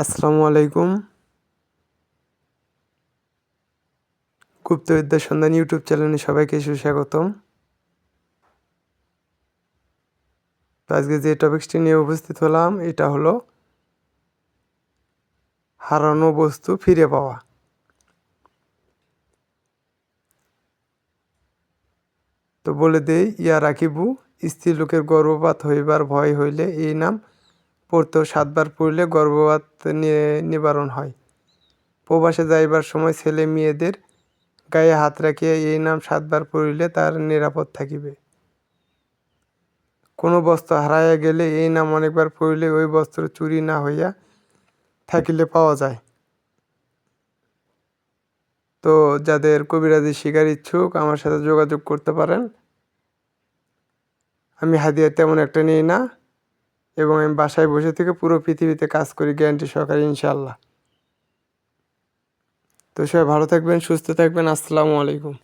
আসসালামু আলাইকুম। গুপ্তবিদ্যা সন্ধান ইউটিউব চ্যানেলে সবাইকে সুস্বাগতম। আজকে যে টপিকসটি নিয়ে উপস্থিত হলাম, এটা হলো হারানো বস্তু ফিরে পাওয়া। তো বলে দেই, ইয়া রাখিবু স্ত্রীলোকের গর্ভপাত হইবার ভয় হইলে এই নাম পড়তেও সাতবার পড়লে গর্ভপাত নিবারণ হয়। প্রবাসে যাইবার সময় ছেলে মেয়েদের গায়ে হাত রাখিয়া এই নাম সাতবার পড়িলে তার নিরাপদ থাকিবে। কোনো বস্ত্র হারাইয়া গেলে এই নাম অনেকবার পড়িলে ওই বস্ত্র চুরি না হইয়া থাকিলে পাওয়া যায়। তো যাদের কবিরাজি শিকার ইচ্ছুক আমার সাথে যোগাযোগ করতে পারেন। আমি হাদিয়া তেমন একটা নিই না। এবং আমি বাসায় বসে থেকে পুরো পৃথিবীতে কাজ করি গ্যারান্টি সহকারে ইনশাল্লাহ তো সবাই ভালো থাকবেন, সুস্থ থাকবেন, আসসালামু আলাইকুম।